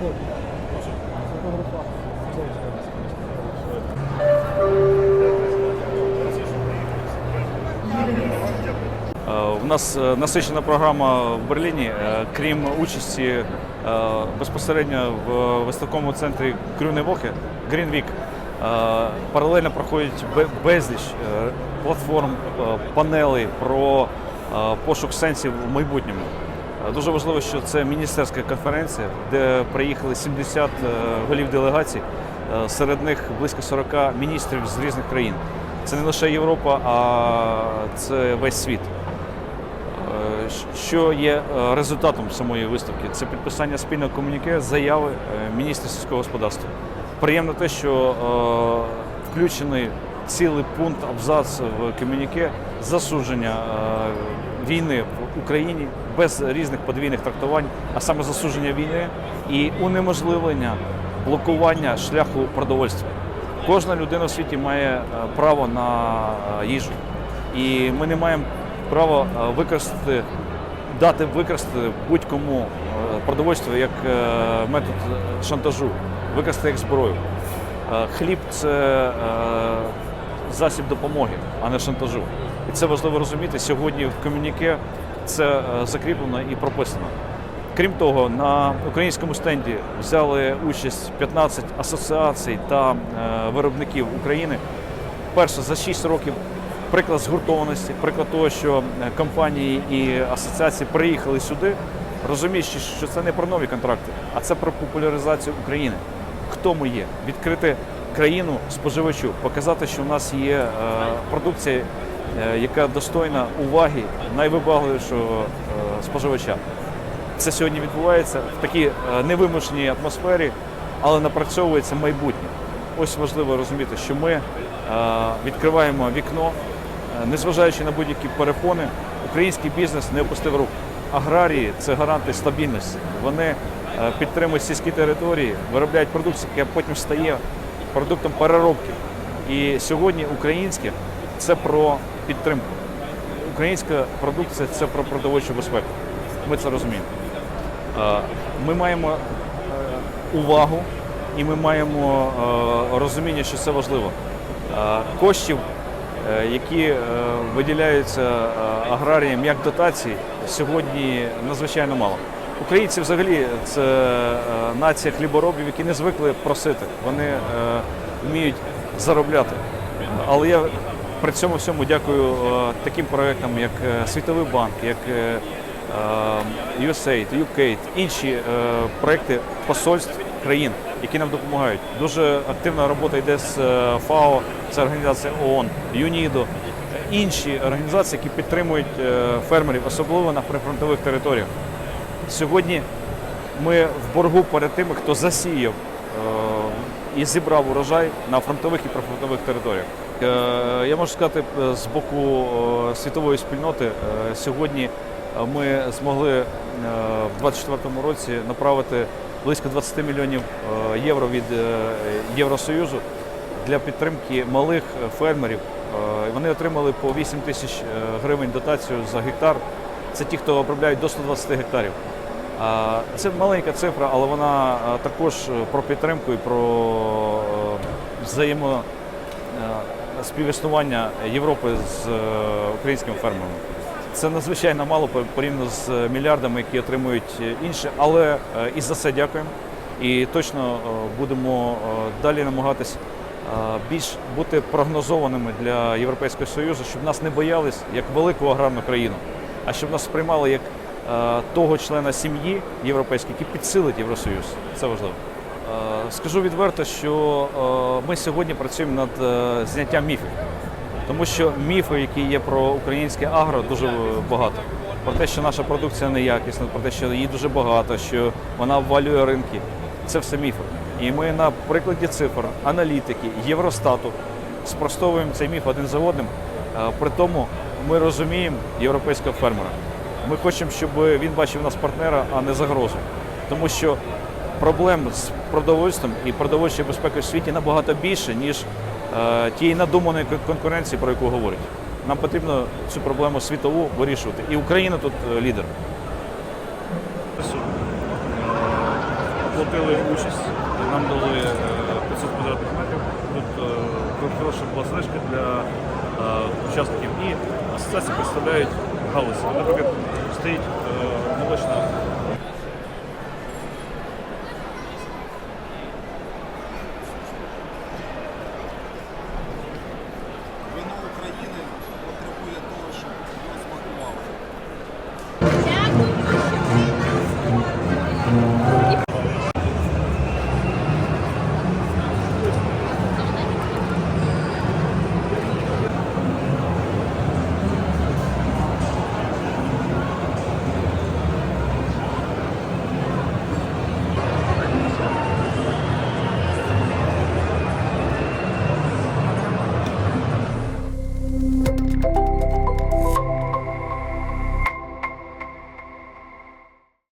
Е, У нас е, насичена програма в Берліні, е, крім участі безпосередньо в виставковому центрі Крюневоке Грінвік. Паралельно проходять безліч платформ, панелей про пошук сенсів в майбутньому. Дуже важливо, що це міністерська конференція, де приїхали 70 е, голів делегацій, е, серед них близько 40 міністрів з різних країн. Це не лише Європа, а це весь світ. Е, Що є результатом самої виставки? Це підписання спільного комуніке заяви міністра сільського господарства. Приємно те, що включений цілий пункт абзац в комуніке засудження війни в Україні без різних подвійних трактувань, а саме засудження війни і унеможливлення блокування шляху продовольства. Кожна людина в світі має е, право на е, їжу. І ми не маємо права е, використати, дати використати будь-кому продовольство як метод шантажу, використати як зброю. Хліб це засіб допомоги, а не шантажу. І це важливо розуміти. Сьогодні в комюніке це е, закріплено і прописано. Крім того, на українському стенді взяли участь 15 асоціацій та е, виробників України. Перше за 6 років приклад згуртованості, приклад того, що е, компанії і асоціації приїхали сюди, розуміючи, що це не про нові контракти, а це про популяризацію України. Хто ми є? Відкрити країну споживачу, показати, що в нас є продукція, яка достойна уваги найвибагливішого е, споживача. Це сьогодні відбувається в такій е, невимушеній атмосфері, але напрацьовується майбутнє. Ось важливо розуміти, що ми е, відкриваємо вікно, е, незважаючи на будь-які перепони, український бізнес не опустив рук. Аграрії це гаранти стабільності. Вони е, підтримують сільські території, виробляють продукцію, яка потім стає продуктом переробки. І сьогодні українське це про підтримку. Українська продукція це про продовольчу безпеку. Ми це розуміємо. Ми маємо е, увагу і ми маємо е, розуміння, що це важливо. Коштів, е, які виділяються аграріям як дотації, сьогодні надзвичайно мало. Українці взагалі це нація хліборобів, які не звикли просити. Вони вміють заробляти. Але я при цьому всьому дякую е, таким проектам, як е, Світовий банк, як е, е, USAID, UKAID, інші проекти посольств країн, які нам допомагають. Дуже активна робота йде з ФАО, це організація ООН, ЮНІДО, інші організації, які підтримують фермерів, особливо на прифронтових територіях. Сьогодні ми в боргу перед тими, хто засіяв і зібрав урожай на фронтових і прифронтових територіях. Е, Я можу сказати, е, з боку е, світової спільноти сьогодні ми змогли в 2024 році направити близько 20 мільйонів євро від Євросоюзу для підтримки малих фермерів. Вони отримали по 8 тисяч гривень дотацію за гектар. Це ті, хто обробляють до 120 гектарів. Це маленька цифра, але вона також про підтримку і про взаємо співіснування Європи з е, українськими фермерами. Це надзвичайно мало порівняно з мільярдами, які отримують е, інші, але е, і за це дякуємо. І точно будемо далі намагатись більш бути прогнозованими для Європейського Союзу, щоб нас не боялись як велику аграрну країну, а щоб нас сприймали як того члена сім'ї європейської, який підсилить Євросоюз. Це важливо. Е, Скажу відверто, що е, ми сьогодні працюємо над е, зняттям міфів, тому що міфи, які є про українське агро, дуже багато. Про те, що наша продукція неякісна, про те, що її дуже багато, що вона обвалює ринки. Це все міфи. І ми на прикладі цифр, аналітики, Євростату спростовуємо цей міф один за одним. При тому ми розуміємо європейського фермера. Ми хочемо, щоб він бачив нас партнера, а не загрозу. Тому що проблем з продовольством і продовольчою безпекою в світі набагато більше, ніж е, тієї надуманої конкуренції, про яку говорять. Нам потрібно цю проблему світову вирішувати. І Україна тут е, лідер. Оплатили участь, нам дали е, 500 квадратних метрів. Тут е, хороша була знижка для е, учасників. І асоціації представляють галузі. Наприклад, стоїть е, молочна